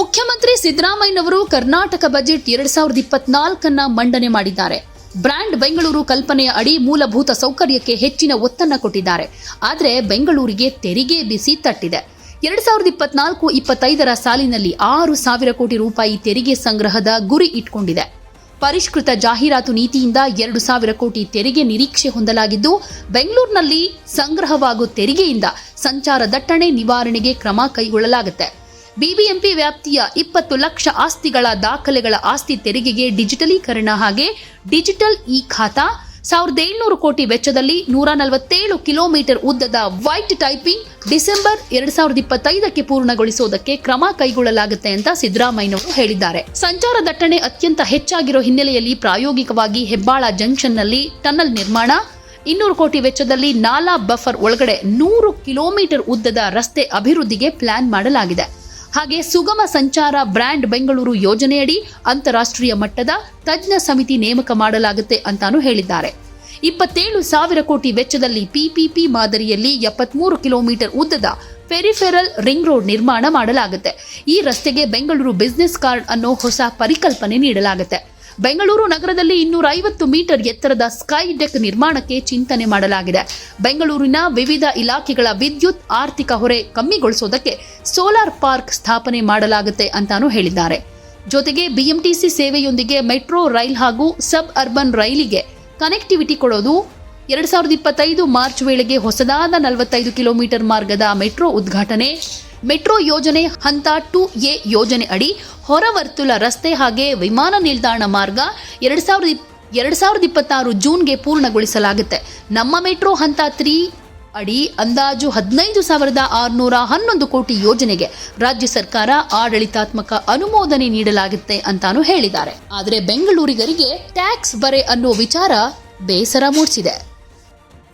ಮುಖ್ಯಮಂತ್ರಿ ಸಿದ್ದರಾಮಯ್ಯನವರು ಕರ್ನಾಟಕ ಬಜೆಟ್ ಎರಡ್ ಸಾವಿರದ ಇಪ್ಪತ್ನಾಲ್ಕನ್ನ ಮಂಡನೆ ಮಾಡಿದ್ದಾರೆ. ಬ್ರ್ಯಾಂಡ್ ಬೆಂಗಳೂರು ಕಲ್ಪನೆಯ ಅಡಿ ಮೂಲಭೂತ ಸೌಕರ್ಯಕ್ಕೆ ಹೆಚ್ಚಿನ ಒತ್ತನ್ನ ಕೊಟ್ಟಿದ್ದಾರೆ. ಆದರೆ ಬೆಂಗಳೂರಿಗೆ ತೆರಿಗೆ ಬಿಸಿ ತಟ್ಟಿದೆ. ಎರಡ್ ಸಾವಿರದ ಇಪ್ಪತ್ನಾಲ್ಕು ಇಪ್ಪತ್ತೈದರ ಸಾಲಿನಲ್ಲಿ ಆರು ಸಾವಿರ ಕೋಟಿ ರೂಪಾಯಿ ತೆರಿಗೆ ಸಂಗ್ರಹದ ಗುರಿ ಇಟ್ಕೊಂಡಿದೆ. ಪರಿಷ್ಕೃತ ಜಾಹೀರಾತು ನೀತಿಯಿಂದ ಎರಡು ಸಾವಿರ ಕೋಟಿ ತೆರಿಗೆ ನಿರೀಕ್ಷೆ ಹೊಂದಲಾಗಿದ್ದು, ಬೆಂಗಳೂರಿನಲ್ಲಿ ಸಂಗ್ರಹವಾಗುವ ತೆರಿಗೆಯಿಂದ ಸಂಚಾರ ದಟ್ಟಣೆ ನಿವಾರಣೆಗೆ ಕ್ರಮ ಕೈಗೊಳ್ಳಲಾಗುತ್ತೆ. ಬಿಬಿಎಂಪಿ ವ್ಯಾಪ್ತಿಯ ಇಪ್ಪತ್ತು ಲಕ್ಷ ಆಸ್ತಿಗಳ ದಾಖಲೆಗಳ ಆಸ್ತಿ ತೆರಿಗೆಗೆ ಡಿಜಿಟಲೀಕರಣ ಹಾಗೆ ಡಿಜಿಟಲ್ ಇ ಖಾತಾ ಸಾವಿರದ ಏಳ್ನೂರು ಕೋಟಿ ವೆಚ್ಚದಲ್ಲಿ ನೂರ ನಲವತ್ತೇಳು ಕಿಲೋಮೀಟರ್ ಉದ್ದದ ವೈಟ್ ಟೈಪಿಂಗ್ ಡಿಸೆಂಬರ್ ಎರಡ್ ಸಾವಿರದ ಇಪ್ಪತ್ತೈದಕ್ಕೆ ಪೂರ್ಣಗೊಳಿಸುವುದಕ್ಕೆ ಕ್ರಮ ಕೈಗೊಳ್ಳಲಾಗುತ್ತೆ ಅಂತ ಸಿದ್ದರಾಮಯ್ಯನವರು ಹೇಳಿದ್ದಾರೆ. ಸಂಚಾರ ದಟ್ಟಣೆ ಅತ್ಯಂತ ಹೆಚ್ಚಾಗಿರೋ ಹಿನ್ನೆಲೆಯಲ್ಲಿ ಪ್ರಾಯೋಗಿಕವಾಗಿ ಹೆಬ್ಬಾಳ ಜಂಕ್ಷನ್ನಲ್ಲಿ ಟನಲ್ ನಿರ್ಮಾಣ. ಇನ್ನೂರು ಕೋಟಿ ವೆಚ್ಚದಲ್ಲಿ ನಾಲಾ ಬಫರ್ ಒಳಗಡೆ ನೂರು ಕಿಲೋಮೀಟರ್ ಉದ್ದದ ರಸ್ತೆ ಅಭಿವೃದ್ಧಿಗೆ ಪ್ಲಾನ್ ಮಾಡಲಾಗಿದೆ. ಹಾಗೆ ಸುಗಮ ಸಂಚಾರ ಬ್ರ್ಯಾಂಡ್ ಬೆಂಗಳೂರು ಯೋಜನೆಯಡಿ ಅಂತಾರಾಷ್ಟ್ರೀಯ ಮಟ್ಟದ ತಜ್ಞ ಸಮಿತಿ ನೇಮಕ ಮಾಡಲಾಗುತ್ತೆ ಅಂತಾನು ಹೇಳಿದ್ದಾರೆ. ಇಪ್ಪತ್ತೇಳು ಸಾವಿರ ಕೋಟಿ ವೆಚ್ಚದಲ್ಲಿ ಪಿಪಿಪಿ ಮಾದರಿಯಲ್ಲಿ ಎಪ್ಪತ್ಮೂರು ಕಿಲೋಮೀಟರ್ ಉದ್ದದ ಪೆರಿಫೆರಲ್ ರಿಂಗ್ ರೋಡ್ ನಿರ್ಮಾಣ ಮಾಡಲಾಗುತ್ತೆ. ಈ ರಸ್ತೆಗೆ ಬೆಂಗಳೂರು ಬಿಸಿನೆಸ್ ಕಾರ್ಡ್ ಅನ್ನೋ ಹೊಸ ಪರಿಕಲ್ಪನೆ ನೀಡಲಾಗುತ್ತೆ. ಬೆಂಗಳೂರು ನಗರದಲ್ಲಿ ಇನ್ನೂರ ಐವತ್ತು ಮೀಟರ್ ಎತ್ತರದ ಸ್ಕೈ ಡೆಕ್ ನಿರ್ಮಾಣಕ್ಕೆ ಚಿಂತನೆ ಮಾಡಲಾಗಿದೆ. ಬೆಂಗಳೂರಿನ ವಿವಿಧ ಇಲಾಖೆಗಳ ವಿದ್ಯುತ್ ಆರ್ಥಿಕ ಹೊರೆ ಕಮ್ಮಿಗೊಳಿಸೋದಕ್ಕೆ ಸೋಲಾರ್ ಪಾರ್ಕ್ ಸ್ಥಾಪನೆ ಮಾಡಲಾಗುತ್ತೆ ಅಂತಾನೂ ಹೇಳಿದ್ದಾರೆ. ಜೊತೆಗೆ ಬಿಎಂಟಿಸಿ ಸೇವೆಯೊಂದಿಗೆ ಮೆಟ್ರೋ ರೈಲ್ ಹಾಗೂ ಸಬ್ ಅರ್ಬನ್ ರೈಲಿಗೆ ಕನೆಕ್ಟಿವಿಟಿ ಕೊಡೋದು ಎರಡ್ ಸಾವಿರದ ಇಪ್ಪತ್ತೈದು ಮಾರ್ಚ್ ವೇಳೆಗೆ ಹೊಸದಾದ ನಲವತ್ತೈದು ಕಿಲೋಮೀಟರ್ ಮಾರ್ಗದ ಮೆಟ್ರೋ ಉದ್ಘಾಟನೆ. ಮೆಟ್ರೋ ಯೋಜನೆ ಹಂತ ಟು ಎ ಯೋಜನೆ ಅಡಿ ಹೊರವರ್ತುಲ ರಸ್ತೆ ಹಾಗೆ ವಿಮಾನ ನಿಲ್ದಾಣ ಮಾರ್ಗ ಎರಡ್ ಸಾವಿರದ ಎರಡ್ ಸಾವಿರದ ಇಪ್ಪತ್ತಾರು ಜೂನ್ಗೆ ಪೂರ್ಣಗೊಳಿಸಲಾಗುತ್ತೆ. ನಮ್ಮ ಮೆಟ್ರೋ ಹಂತ ತ್ರೀ ಅಡಿ ಅಂದಾಜು ಹದಿನೈದು ಸಾವಿರದ ಆರುನೂರ ಹನ್ನೊಂದು ಕೋಟಿ ಯೋಜನೆಗೆ ರಾಜ್ಯ ಸರ್ಕಾರ ಆಡಳಿತಾತ್ಮಕ ಅನುಮೋದನೆ ನೀಡಲಾಗುತ್ತೆ ಅಂತಾನು ಹೇಳಿದ್ದಾರೆ. ಆದರೆ ಬೆಂಗಳೂರಿಗರಿಗೆ ಟ್ಯಾಕ್ಸ್ ಬರೆ ಅನ್ನೋ ವಿಚಾರ ಬೇಸರ ಮೂಡಿಸಿದೆ.